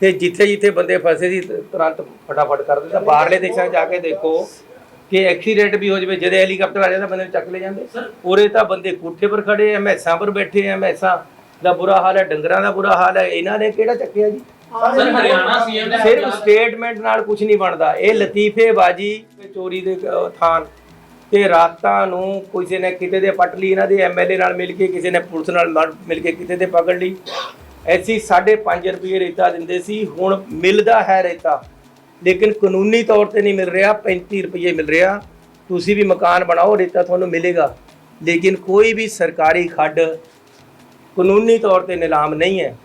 ਤੇ ਜਿੱਥੇ ਜਿੱਥੇ ਬੰਦੇ ਫਸੇ ਸੀ ਤੁਰੰਤ ਫਟਾਫਟ ਕਰ ਦਿੰਦਾ ਬਾਹਰਲੇ ਦੇਸ਼ਾਂ 'ਚ ਜਾ ਕੇ ਦੇਖੋ ਕਿ ਐਕਸੀਡੈਂਟ ਵੀ ਹੋ ਜਵੇ ਜਦੋਂ ਹੈਲੀਕਾਪਟਰ ਆ ਜਾਂਦਾ ਬੰਦੇ ਨੂੰ ਚੱਕ ਲੈ ਜਾਂਦੇ। ਉਰੇ ਤਾਂ ਬੰਦੇ ਕੋਠੇ ਪਰ ਖੜੇ ਆ ਮੈਸਾਂ ਪਰ ਬੈਠੇ ਆ ਮੈਸਾਂ ਦਾ ਬੁਰਾ ਹਾਲ ਹੈ ਡੰਗਰਾਂ ਦਾ ਬੁਰਾ ਹਾਲ ਹੈ। ਇਹਨਾਂ ਨੇ ਕਿਹੜਾ ਚੱਕਿਆ ਜੀ? ਸਰ ਹਰਿਆਣਾ ਸੀਐਮ ਨੇ ਸਿਰਫ ਸਟੇਟਮੈਂਟ ਨਾਲ ਕੁਝ ਨਹੀਂ ਬਣਦਾ। ਇਹ ਲਤੀਫੇਬਾਜੀ ਤੇ ਚੋਰੀ ਦੇ ਥਾਨ ਤੇ ਰਾਤਾਂ ਨੂੰ ਕਿਸੇ ਨੇ ਕਿਤੇ ਦੇ ਪੱਟ ਲਈ ਇਹਨਾਂ ਦੇ ਐਮਐਲਏ ਨਾਲ ਮਿਲ ਕੇ ਕਿਸੇ ਨੇ ਪੁਲਿਸ ਨਾਲ ਮਲ- ਮਿਲ ਕੇ ਕਿਤੇ ਦੇ ਪਕੜ ਲਈ। ਐਸੀ 5.5 ਰੁਪਏ ਰੇਤਾ ਦਿੰਦੇ ਸੀ, ਹੁਣ ਮਿਲਦਾ ਹੈ ਰੇਤਾ। ਲੇਕਿਨ ਕਾਨੂੰਨੀ ਤੌਰ ਤੇ ਨਹੀਂ ਮਿਲ ਰਿਹਾ 35 ਰੁਪਏ ਮਿਲ ਰਿਹਾ। ਤੁਸੀਂ ਵੀ ਮਕਾਨ ਬਣਾਓ, ਰੇਤਾ ਤੁਹਾਨੂੰ ਮਿਲੇਗਾ। ਲੇਕਿਨ ਕੋਈ ਵੀ ਸਰਕਾਰੀ ਖੱਡ ਕਾਨੂੰਨੀ ਤੌਰ ਤੇ ਨਿਲਾਮ ਨਹੀਂ ਹੈ।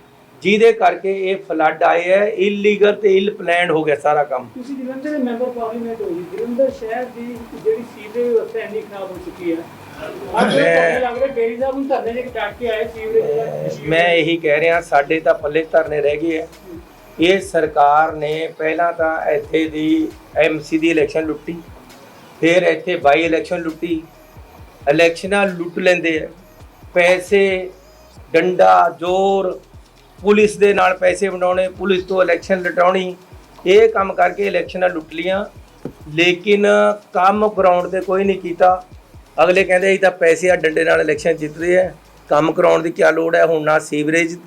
ਜਿਹਦੇ ਕਰਕੇ ਇਹ ਫਲੱਡ ਆਏ ਹੈ ਇਲੀਗਲ ਤੇ ਇਲ ਪਲਾਨਡ ਹੋ ਗਿਆ ਸਾਰਾ ਕੰਮ। ਤੁਸੀਂ ਜਲੰਧਰ ਦੇ ਮੈਂਬਰ ਪਾਰਲੀਮੈਂਟ ਹੋ ਜੀ। ਜਲੰਧਰ ਸ਼ਹਿਰ ਦੀ ਜਿਹੜੀ ਸੀਵਰੇਜ ਵਿਵਸਥਾ ਇੰਨੀ ਖਰਾਬ ਹੋ ਚੁੱਕੀ ਹੈ ਮੈਂ- ਇਹੀ ਕਹਿ ਰਿਹਾ ਸਾਡੇ ਤਾਂ ਪੱਲੇ ਧਰਨੇ ਰਹਿ ਗਏ ਹੈ ਇਹ ਸਰਕਾਰ ਨੇ ਪਹਿਲਾਂ ਤਾਂ ਇੱਥੇ ਦੀ ਐਮਸੀ ਦੀ ਇਲੈਕਸ਼ਨ ਲੁੱਟੀ ਫਿਰ ਇੱਥੇ ਬਾਈ ਇਲੈਕਸ਼ਨ ਲੁੱਟੀ। ਇਲੈਕਸ਼ਨਾਂ ਲੁੱਟ ਲੈਂਦੇ ਆ। ਪੈਸੇ ਡੰਡਾ ਜ਼ੋਰ ਪੁਲਿਸ ਦੇ ਨਾਲ ਪੈਸੇ ਵੰਡਾਉਣੇ ਪੁਲਿਸ ਤੋਂ ਇਲੈਕਸ਼ਨ ਲਟਾਉਣੀ ਇਹ ਕੰਮ ਕਰਕੇ ਇਲੈਕਸ਼ਨਾਂ ਲੁੱਟ ਲੀਆਂ ਲੇਕਿਨ ਕੰਮ ਗਰਾਊਂਡ ਤੇ ਕੋਈ ਨਹੀਂ ਕੀਤਾ। ਅਗਲੇ ਕਹਿੰਦੇ ਅਸੀਂ ਤਾਂ ਪੈਸੇ ਆ ਡੰਡੇ ਨਾਲ ਇਲੈਕਸ਼ਨ ਜਿੱਤਦੇ ਆ। ਕੰਮ ਕਰਾਉਣ ਦੀ ਕੀ ਲੋੜ ਹੈ? ਹੁਣ ਨਾ ਸੀਵਰੇਜ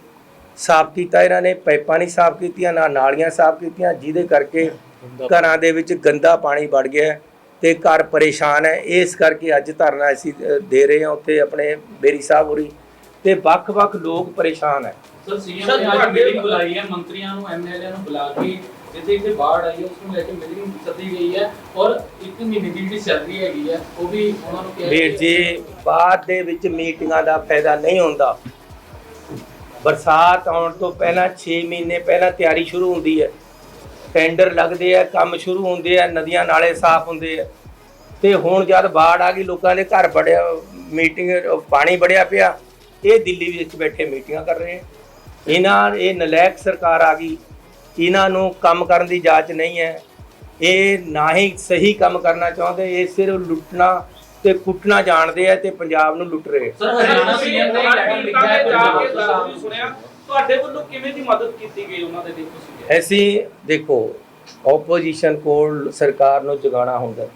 ਸਾਫ਼ ਕੀਤਾ ਇਹਨਾਂ ਨੇ ਪਾਈਪਾਂ ਨਹੀਂ ਸਾਫ਼ ਕੀਤੀਆਂ ਨਾ ਨਾਲੀਆਂ ਸਾਫ਼ ਕੀਤੀਆਂ ਜਿਹਦੇ ਕਰਕੇ ਘਰਾਂ ਦੇ ਵਿੱਚ ਗੰਦਾ ਪਾਣੀ ਵੜ ਗਿਆ ਤੇ ਘਰ ਪਰੇਸ਼ਾਨ ਹੈ। ਇਸ ਕਰਕੇ ਅੱਜ ਧਰਨਾ ਅਸੀਂ ਦੇ ਰਹੇ ਹਾਂ ਉੱਥੇ ਆਪਣੇ ਬੇਰੀ ਸਾਹਿਬ ਹੋਰੀ ਤੇ ਵੱਖ-ਵੱਖ ਲੋਕ ਪਰੇਸ਼ਾਨ ਹੈ। ਸਰ ਸੀਐਮ ਨੇ ਅੱਜ ਮੀਟਿੰਗ ਬੁਲਾਈ ਹੈ ਮੰਤਰੀਆਂ ਨੂੰ ਐਮਐਲਏ ਨੂੰ ਬੁਲਾ ਕੇ ਜਿੱਥੇ ਇੱਥੇ ਬਾੜ ਆਈ ਹੈ ਉਸ ਨੂੰ ਲੈ ਕੇ ਮੀਟਿੰਗ ਸੱਦੀ ਗਈ ਹੈ ਔਰ ਇੱਕ ਮਹੀਨੇ ਦੀ ਜਿਹੜੀ ਸੈਲਰੀ ਹੈਗੀ ਹੈ ਉਹ ਵੀ ਉਹਨਾਂ ਨੂੰ ਕਿਹਾ ਵੀਰ ਜੀ ਬਾਅਦ ਦੇ ਵਿੱਚ ਮੀਟਿੰਗਾਂ ਦਾ ਫਾਇਦਾ ਨਹੀਂ ਹੁੰਦਾ। ਬਰਸਾਤ ਆਉਣ ਤੋਂ ਪਹਿਲਾਂ 6 ਮਹੀਨੇ ਪਹਿਲਾਂ ਤਿਆਰੀ ਸ਼ੁਰੂ ਹੁੰਦੀ ਹੈ। ਟੈਂਡਰ ਲੱਗਦੇ ਆ ਕੰਮ ਸ਼ੁਰੂ ਹੁੰਦੇ ਆ ਨਦੀਆਂ ਨਾਲੇ ਸਾਫ਼ ਹੁੰਦੇ ਆ। ਤੇ ਹੁਣ ਜਦ ਬਾੜ ਆ ਗਈ ਲੋਕਾਂ ਦੇ ਘਰ ਬੜਿਆ ਮੀਟਿੰਗ ਪਾਣੀ ਬੜਿਆ ਪਿਆ। ਇਹ ਦਿੱਲੀ ਵਿੱਚ ਬੈਠੇ ਮੀਟਿੰਗਾਂ ਕਰ ਰਹੇ ਇਹਨਾਂ ਇਹ ਨਲਾਇਕ ਸਰਕਾਰ ਆ ਗਈ। ਇਹਨਾਂ ਨੂੰ ਕੰਮ ਕਰਨ ਦੀ ਜਾਂਚ ਨਹੀਂ ਹੈ। ਇਹ ਨਾ ਹੀ ਸਹੀ ਕੰਮ ਕਰਨਾ ਚਾਹੁੰਦੇ ਇਹ ਸਿਰਫ ਲੁੱਟਣਾ ਤੇ ਕੁੱਟਣਾ ਜਾਣਦੇ ਆ ਤੇ ਪੰਜਾਬ ਨੂੰ ਲੁੱਟ ਰਹੇ ਸਰ ਹਰਿਆਣਾ ਸੀਐਮ ਨੇ ਲੈਟਰ ਲਿਖਿਆ ਹੈ ਜਾ ਕੇ ਪੰਜਾਬ ਦਰਦ ਵੀ ਸੁਣਿਆ ਤੁਹਾਡੇ ਵੱਲੋਂ ਕਿਵੇਂ ਦੀ ਮਦਦ ਕੀਤੀ ਗਈ ਉਹਨਾਂ ਦੇ ਲਈ ਤੁਸੀਂ? ਅਸੀਂ ਦੇਖੋ ਆਪੋਜੀਸ਼ਨ ਕੋਲ ਸਰਕਾਰ ਨੂੰ ਜਗਾਉਣਾ ਹੁੰਦਾ।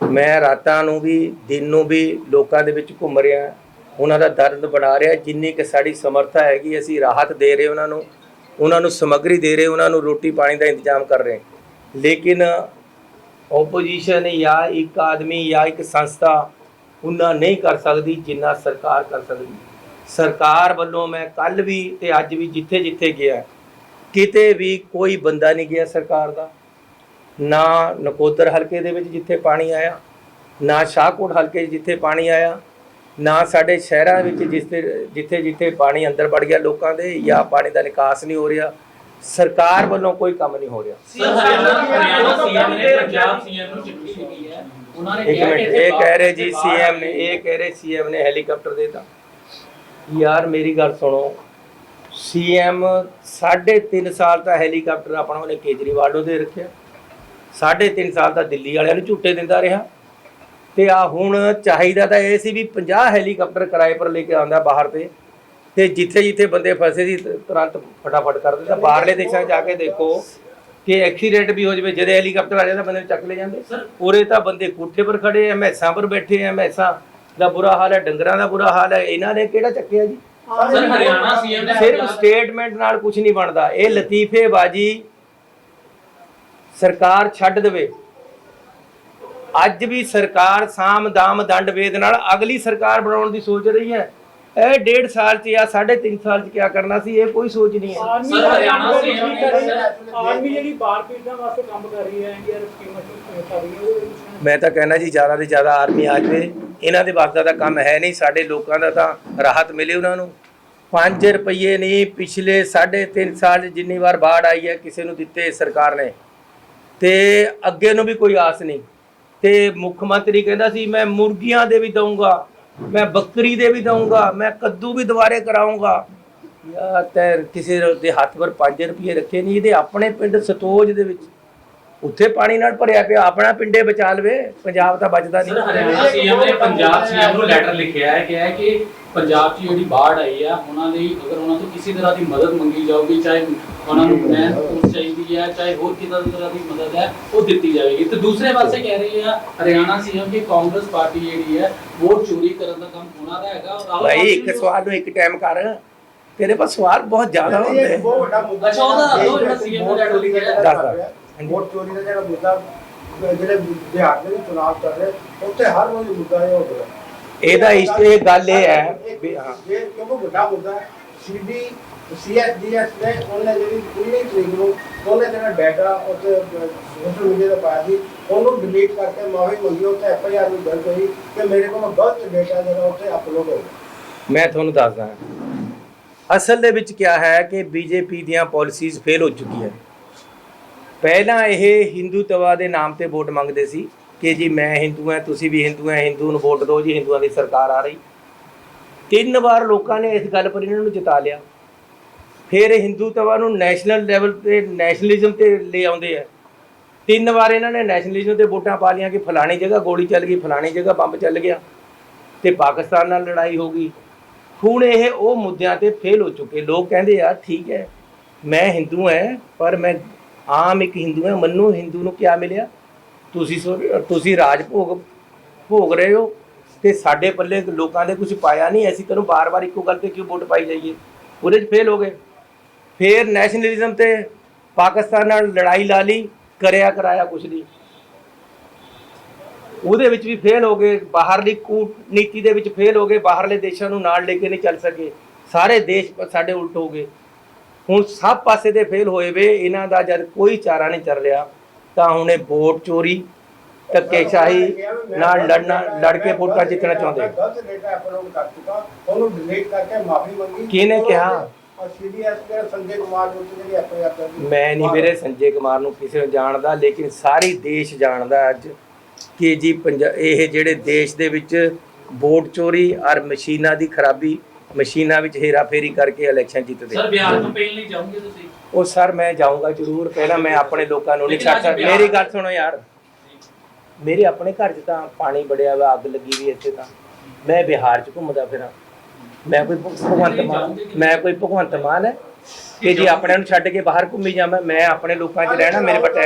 ਮੈਂ ਰਾਤਾਂ ਨੂੰ ਵੀ ਦਿਨ ਨੂੰ ਵੀ ਲੋਕਾਂ ਦੇ ਵਿੱਚ ਘੁੰਮ ਰਿਹਾ। ਉਹਨਾਂ ਦਾ ਦਰਦ ਬਣਾ ਰਿਹਾ। ਜਿੰਨੀ ਕਿ ਸਾਡੀ ਸਮਰੱਥਾ ਹੈਗੀ ਅਸੀਂ ਰਾਹਤ ਦੇ ਰਹੇ ਉਹਨਾਂ ਨੂੰ। ਉਹਨਾਂ ਨੂੰ ਸਮੱਗਰੀ ਦੇ ਰਹੇ, ਉਹਨਾਂ ਨੂੰ ਰੋਟੀ ਪਾਣੀ ਦਾ ਇੰਤਜ਼ਾਮ ਕਰ ਰਹੇ। ਲੇਕਿਨ ਆਪੋਜੀਸ਼ਨ ਜਾਂ ਇੱਕ ਆਦਮੀ ਜਾਂ ਇੱਕ ਸੰਸਥਾ ਉਹਨਾਂ ਨਹੀਂ ਕਰ ਸਕਦੀ ਜਿੰਨਾ ਸਰਕਾਰ ਕਰ ਸਕਦੀ। ਸਰਕਾਰ ਵੱਲੋਂ ਮੈਂ ਕੱਲ ਵੀ ਤੇ ਅੱਜ ਵੀ ਜਿੱਥੇ ਜਿੱਥੇ ਗਿਆ, ਕਿਤੇ ਵੀ ਕੋਈ ਬੰਦਾ ਨਹੀਂ ਗਿਆ ਸਰਕਾਰ ਦਾ। ਨਾ ਨਕੋਦਰ ਹਲਕੇ ਦੇ ਵਿੱਚ ਜਿੱਥੇ ਪਾਣੀ ਆਇਆ, ਨਾ ਸ਼ਾਹਕੋਟ ਹਲਕੇ ਜਿੱਥੇ ਪਾਣੀ ਆਇਆ ਨਾ ਸਾਡੇ ਸ਼ਹਿਰਾਂ ਵਿੱਚ ਜਿੱਥੇ ਜਿੱਥੇ ਜਿੱਥੇ ਪਾਣੀ ਅੰਦਰ ਵੜ ਗਿਆ ਲੋਕਾਂ ਦੇ ਜਾਂ ਪਾਣੀ ਦਾ ਨਿਕਾਸ ਨਹੀਂ ਹੋ ਰਿਹਾ ਸਰਕਾਰ ਵੱਲੋਂ ਕੋਈ ਕੰਮ ਨਹੀਂ ਹੋ ਰਿਹਾ। ਇੱਕ ਮਿੰਟ ਇਹ ਕਹਿ ਰਹੇ ਜੀ ਸੀਐਮ ਨੇ ਇਹ ਕਹਿ ਰਹੇ ਸੀਐਮ ਨੇ ਹੈਲੀਕਾਪਟਰ ਦੇਤਾ ਯਾਰ ਮੇਰੀ ਗੱਲ ਸੁਣੋ। ਸੀਐਮ ਸਾਢੇ ਤਿੰਨ ਸਾਲ ਤਾਂ ਹੈਲੀਕਾਪਟਰ ਆਪਣਾ ਉਹਨੇ ਕੇਜਰੀਵਾਲ ਨੂੰ ਦੇ ਰੱਖਿਆ। ਸਾਢੇ ਤਿੰਨ ਸਾਲ ਤਾਂ ਦਿੱਲੀ ਵਾਲਿਆਂ ਨੂੰ ਝੂਟੇ ਦਿੰਦਾ ਰਿਹਾ। ਤੇ ਆ ਹੁਣ ਚਾਹੀਦਾ ਤਾਂ ਇਹ ਸੀ ਵੀ 50 ਹੈਲੀਕਾਪਟਰ ਕਿਰਾਏ ਪਰ ਲੈ ਕੇ ਆਉਂਦਾ ਬਾਹਰ ਤੇ। ਤੇ ਜਿੱਥੇ ਜਿੱਥੇ ਬੰਦੇ ਫਸੇ ਸੀ ਤੁਰੰਤ ਫਟਾਫਟ ਕਰ ਦਿੰਦਾ ਬਾਹਰਲੇ ਦੇਸ਼ਾਂ 'ਚ ਜਾ ਕੇ ਦੇਖੋ ਕਿ ਐਕਸੀਡੈਂਟ ਵੀ ਹੋ ਜਵੇ ਜਦੋਂ ਹੈਲੀਕਾਪਟਰ ਆ ਜਾਂਦਾ ਬੰਦੇ ਨੂੰ ਚੱਕ ਲੈ ਜਾਂਦੇ। ਉਰੇ ਤਾਂ ਬੰਦੇ ਕੋਠੇ ਪਰ ਖੜੇ ਆ ਮੈਸਾਂ ਪਰ ਬੈਠੇ ਆ ਮੈਸਾਂ ਦਾ ਬੁਰਾ ਹਾਲ ਹੈ ਡੰਗਰਾਂ ਦਾ ਬੁਰਾ ਹਾਲ ਹੈ ਇਹਨਾਂ ਨੇ ਕਿਹੜਾ ਚੱਕਿਆ ਜੀ? ਸਰ ਹਰਿਆਣਾ ਸੀਐਮ ਨੇ ਸਿਰਫ ਸਟੇਟਮੈਂਟ ਨਾਲ ਕੁਝ ਨਹੀਂ ਬਣਦਾ। ਇਹ ਲਤੀਫੇਬਾਜੀ ਸਰਕਾਰ ਛੱਡ ਦੇਵੇ। ਅੱਜ ਵੀ ਸਰਕਾਰ ਸਾਮ ਦਾਮ ਦੰਡ ਵੇਦ ਨਾਲ ਅਗਲੀ ਸਰਕਾਰ ਬਣਾਉਣ ਦੀ ਸੋਚ ਰਹੀ ਹੈ। ਇਹ ਡੇਢ ਸਾਲ ਚ ਜਾਂ ਸਾਢੇ ਤਿੰਨ ਸਾਲ ਚ ਕੀ ਕਰਨਾ ਸੀ ਇਹ ਕੋਈ ਸੋਚ ਨਹੀਂ ਹੈ। ਆਰਮੀ ਸਰ, ਹਰਿਆਣਾ ਕੰਮ CM ਕੀ ਕਰ ਰਹੀ ਹੈ? ਆਰਮੀ ਜਿਹੜੀ ਬਾੜ ਪੀੜਤਾਂ ਵਾਸਤੇ ਕੰਮ ਕਰ ਰਹੀ ਹੈ ਇੰਡੀਆ ਸਕੀਮਾਂ ਕਰ ਰਹੀ ਹੈ ਉਹਦੇ ਵਿੱਚ ਮੈਂ ਤਾਂ ਕਹਿਣਾ ਜੀ ਜ਼ਿਆਦਾ ਤੋਂ ਜ਼ਿਆਦਾ ਆਰਮੀ ਆ ਜਾਵੇ। ਇਹਨਾਂ ਦੇ ਵਾਸਤੇ ਦਾ ਕੰਮ ਹੈ ਨਹੀਂ ਸਾਡੇ ਲੋਕਾਂ ਦਾ ਤਾਂ ਰਾਹਤ ਮਿਲੇ ਉਹਨਾਂ ਨੂੰ। 5 ਰੁਪਏ ਨਹੀਂ ਪਿਛਲੇ 3.5 ਸਾਲ 'ਚ ਜਿੰਨੀ ਵਾਰ ਬਾੜ ਆਈ ਹੈ ਕਿਸੇ ਨੂੰ ਦਿੱਤੇ ਸਰਕਾਰ ਨੇ। ਤੇ ਅੱਗੇ ਨੂੰ ਵੀ ਕੋਈ ਆਸ ਨਹੀਂ। ਤੇ ਮੁੱਖ ਮੰਤਰੀ ਕਹਿੰਦਾ ਸੀ, ਮੈਂ ਮੁਰਗੀਆਂ ਦੇ ਵੀ ਦਊਂਗਾ, ਮੈਂ ਬੱਕਰੀ ਦੇ ਵੀ ਦਊਂਗਾ, ਮੈਂ ਕੱਦੂ ਵੀ ਦੁਬਾਰੇ ਕਰਾਉਂਗਾ ਯਾਰ ਤੇ ਕਿਸੇ ਦੇ ਹੱਥ ਪਰ 5 ਰੁਪਏ ਰੱਖੇ ਨਹੀਂ ਇਹਦੇ ਆਪਣੇ ਪਿੰਡ ਸਤੋਜ ਦੇ ਵਿੱਚ। ਉੱਥੇ ਪਾਣੀ ਨਾਲ ਭਰਿਆ ਪਿਆ ਆਪਣਾ ਪਿੰਡੇ ਬਚਾ ਲਵੇ ਪੰਜਾਬ ਤਾਂ ਬਚਦਾ ਨਹੀਂ। ਹਰਿਆਣਾ ਸੀਐਮ ਨੇ ਪੰਜਾਬ ਸੀਐਮ ਨੂੰ ਲੈਟਰ ਲਿਖਿਆ ਹੈ ਕਿ ਹੈ ਕਿ ਪੰਜਾਬ 'ਚ ਜਿਹੜੀ ਬਾੜ ਆਈ ਹੈ ਉਹਨਾਂ ਲਈ ਅਗਰ ਉਹਨਾਂ ਤੋਂ ਕਿਸੇ ਤਰ੍ਹਾਂ ਦੀ ਮਦਦ ਮੰਗੀ ਜਾਊਗੀ ਚਾਹੇ ਉਹਨਾਂ ਨੂੰ ਮੈਂ ਪੋਸਟ ਚਾਹੀਦੀ ਹੈ ਚਾਹੇ ਹੋਰ ਕਿਤੇ ਤਰ੍ਹਾਂ ਦੀ ਮਦਦ ਹੈ ਉਹ ਦਿੱਤੀ ਜਾਵੇਗੀ। ਤੇ ਦੂਸਰੇ ਪਾਸੇ ਕਹਿ ਰਹੀ ਹੈ ਹਰਿਆਣਾ ਸੀਐਮ ਕਿ ਕਾਂਗਰਸ ਪਾਰਟੀ ਜਿਹੜੀ ਹੈ ਵੋਟ ਚੋਰੀ ਕਰਨ ਦਾ ਕੰਮ ਉਹਨਾਂ ਦਾ ਹੈਗਾ ਔਰ ਰਾਹੁਲ ਭਾਈ ਇੱਕ ਸਵਾਲ ਨੂੰ ਇੱਕ ਟਾਈਮ ਕਰ। ਤੇਰੇ ਪਾਸ ਸਵਾਲ ਬਹੁਤ ਜ਼ਿਆਦਾ ਹੁੰਦੇ। ਇਹ ਬਹੁਤ ਵੱਡਾ ਮੁੱਦਾ ਅੱਛਾ, ਉਹਦਾ ਦੱਸ ਜਿਹੜਾ CM ਦਾ ਦਾ ਜਿਹੜਾ ਦੱਸ। ਰਿਹਾ, ਵੋਟ ਚੋਰੀ ਦਾ ਜਿਹੜਾ ਮੁੱਦਾ ਜਿਹੜੇ ਬਿਹਾਰ ਦੇ ਵਿੱਚ ਚੁਣਾਵ ਕਰ ਰਹੇ ਉੱਥੇ ਹਰ ਰੋਜ਼ ਮੁੱਦਾ ਇਹ ਹੋ ਗਿਆ ਇਹਦਾ ਇਸ ਇਹ ਗੱਲ ਇਹ ਹੈ ਵੀ ਹਾਂ। ਕਿਉਂਕਿ ਵੱਡਾ ਮੁੱਦਾ ਹੈ ਸੀਡੀ ਸੀਐਸਡੀਐਸ ਨੇ ਉਹਨੇ ਜਿਹੜੀ 19 ਤਰੀਕ ਨੂੰ ਉਹਨੇ ਜਿਹੜਾ ਡਾਟਾ ਉੱਤੇ ਸੋਸ਼ਲ ਮੀਡੀਆ ਤੇ ਪਾਇਆ ਸੀ ਉਹਨੂੰ ਡਿਲੀਟ ਕਰਕੇ ਮਾਫੀ ਮੰਗੀ ਉੱਥੇ ਐਫ ਆਈ ਆਰ ਵੀ ਦਰਜ ਹੋਈ ਕਿ ਮੇਰੇ ਕੋਲ ਗਲਤ ਡਾਟਾ ਜਿਹੜਾ ਉੱਥੇ ਅਪਲੋਡ ਹੋ ਗਿਆ। ਮੈਂ ਤੁਹਾਨੂੰ ਦੱਸਦਾ ਅਸਲ ਦੇ ਵਿੱਚ ਕੀ ਹੈ ਕਿ ਬੀਜੇਪੀ ਦੀਆਂ ਪਾਲਿਸੀਜ਼ ਫੇਲ ਹੋ ਚੁੱਕੀਆਂ ਪਹਿਲਾਂ ਇਹ ਹਿੰਦੂਤਵਾ ਦੇ ਨਾਮ ਤੇ ਵੋਟ ਮੰਗਦੇ ਸੀ ਕਿ ਜੀ ਮੈਂ ਹਿੰਦੂ ਹਾਂ, ਤੁਸੀਂ ਵੀ ਹਿੰਦੂ ਹੈ, ਹਿੰਦੂ ਨੂੰ ਵੋਟ ਦਿਓ ਜੀ, ਹਿੰਦੂਆਂ ਦੀ ਸਰਕਾਰ ਆ ਰਹੀ। ਤਿੰਨ ਵਾਰ ਲੋਕਾਂ ਨੇ ਇਸ ਗੱਲ ਪਰ ਇਹਨਾਂ ਨੂੰ ਜਿਤਾ ਲਿਆ। ਫਿਰ ਹਿੰਦੂਤਵਾ ਨੂੰ ਨੈਸ਼ਨਲ ਲੈਵਲ ਤੇ ਨੈਸ਼ਨਲਿਜ਼ਮ ਤੇ ਲੈ ਆਉਂਦੇ ਆ। ਤਿੰਨ ਵਾਰ ਇਹਨਾਂ ਨੇ ਨੈਸ਼ਨਲਿਜ਼ਮ ਤੇ ਵੋਟਾਂ ਪਾ ਲੀਆਂ ਕਿ ਫਲਾਣੀ ਜਗ੍ਹਾ ਗੋਲੀ ਚੱਲ ਗਈ, ਫਲਾਣੀ ਜਗ੍ਹਾ ਬੰਬ ਚੱਲ ਗਿਆ ਤੇ ਪਾਕਿਸਤਾਨ ਨਾਲ ਲੜਾਈ ਹੋ ਗਈ। ਹੁਣ ਇਹ ਉਹ ਮੁੱਦਿਆਂ ਤੇ ਫੇਲ ਹੋ ਚੁੱਕੇ। ਲੋਕ ਕਹਿੰਦੇ ਆ, ਠੀਕ ਹੈ, ਮੈਂ ਹਿੰਦੂ ਹਾਂ, ਪਰ ਮੈਂ ਆਮ ਇੱਕ ਹਿੰਦੂ ਹੈ, ਮੰਨੂ ਹਿੰਦੂ ਨੂੰ ਕੀ ਮਿਲਿਆ? ਤੁਸੀਂ ਸੋ- ਤੁਸੀਂ ਰਾਜ ਭੋਗ ਭੋਗ ਰਹੇ ਹੋ ਤੇ ਸਾਡੇ ਪੱਲੇ ਲੋਕਾਂ ਦੇ ਕੁਝ ਪਾਇਆ ਨਹੀਂ, ਅਸੀਂ ਤੈਨੂੰ ਬਾਰ-ਬਾਰ ਇੱਕੋ ਗੱਲ ਤੇ ਕਿਉਂ ਵੋਟ ਪਾਈ ਜਾਈਏ? ਉਹਦੇ 'ਚ ਫੇਲ ਹੋ ਗਏ। ਫੇਰ ਨੈਸ਼ਨਲਿਜ਼ਮ ਤੇ ਪਾਕਿਸਤਾਨ ਨਾਲ ਲੜਾਈ ਲਾ ਲਈ, ਕਰਿਆ ਕਰਾਇਆ ਕੁਝ ਨਹੀਂ। ਉਹਦੇ ਵਿੱਚ ਵੀ ਫੇਲ ਹੋ ਗਏ, ਬਾਹਰਲੀ ਕੂਟਨੀਤੀ ਦੇ ਵਿੱਚ ਫੇਲ ਹੋ ਗਏ, ਬਾਹਰਲੇ ਦੇਸ਼ਾਂ ਨੂੰ ਨਾਲ ਲੈ ਕੇ ਨਹੀਂ ਚੱਲ ਸਕੇ। ਸਾਰੇ ਦੇਸ਼ ਸਾਡੇ ਉਲਟ ਹੋ ਗਏ। ਹੁਣ ਸਭ ਪਾਸੇ ਦੇ ਫੇਲ ਹੋਏ ਵੇ ਇਹਨਾਂ ਦਾ ਜਦ ਕੋਈ ਚਾਰਾ ਨਹੀਂ ਚੱਲ ਰਿਹਾ ਤਾਂ ਹੁਣ ਇਹ ਵੋਟ ਚੋਰੀ ਧੱਕੇਸ਼ਾਹੀ ਨਾਲ ਲੜਨਾ ਲੜ ਕੇ ਵੋਟਾਂ ਜਿੱਤਣਾ ਚਾਹੁੰਦੇ ਕਿਹਨੇ ਕਿਹਾ? ਮੈਂ ਨਹੀਂ ਵੀਰੇ ਸੰਜੇ ਕੁਮਾਰ ਨੂੰ ਕਿਸੇ ਨੂੰ ਜਾਣਦਾ ਲੇਕਿਨ ਸਾਰੀ ਦੇਸ਼ ਜਾਣਦਾ ਅੱਜ ਕਿ ਜੀ ਪੰਜਾ ਇਹ ਜਿਹੜੇ ਦੇਸ਼ ਦੇ ਵਿੱਚ ਵੋਟ ਚੋਰੀ ਔਰ ਮਸ਼ੀਨਾਂ ਦੀ ਖਰਾਬੀ ਮਸ਼ੀਨਾਂ ਵਿੱਚ ਹੇਰਾਫੇਰੀ ਕਰਕੇ ਇਲੈਕਸ਼ਨ ਜਿੱਤਦੇ। ਸਰ ਬਿਹਾਰ ਕੰਪੇਨ ਲਈ ਜਾਓਗੇ ਤੁਸੀਂ? ਉਹ ਸਰ ਮੈਂ ਜਾਊਂਗਾ ਜ਼ਰੂਰ। ਪਹਿਲਾਂ ਮੈਂ ਆਪਣੇ ਲੋਕਾਂ ਨੂੰ ਨਹੀਂ ਛੱਡ ਸਕਦਾ। ਮੇਰੀ ਗੱਲ ਸੁਣੋ ਯਾਰ। ਮੇਰੇ ਆਪਣੇ ਘਰ 'ਚ ਤਾਂ ਪਾਣੀ ਬੜਿਆ ਵਾ ਅੱਗ ਲੱਗੀ ਵੀ ਇੱਥੇ ਤਾਂ। ਮੈਂ ਬਿਹਾਰ 'ਚ ਘੁੰਮਦਾ ਫਿਰਾਂ। ਮੈਂ ਕੋਈ ਭਗ- ਭਗਵੰਤ ਮਾਨ ਮੈਂ ਕੋਈ ਭਗਵੰਤ ਮਾਨ ਹੈ? ਕਿ ਜੀ ਆਪਣਿਆਂ ਨੂੰ ਛੱਡ ਕੇ ਬਾਹਰ ਘੁੰਮੀ ਜਾਵਾਂ ਮੈਂ ਆਪਣੇ ਲੋਕਾਂ 'ਚ ਰਹਿਣਾ ਮੇਰੇ ਪਟੇ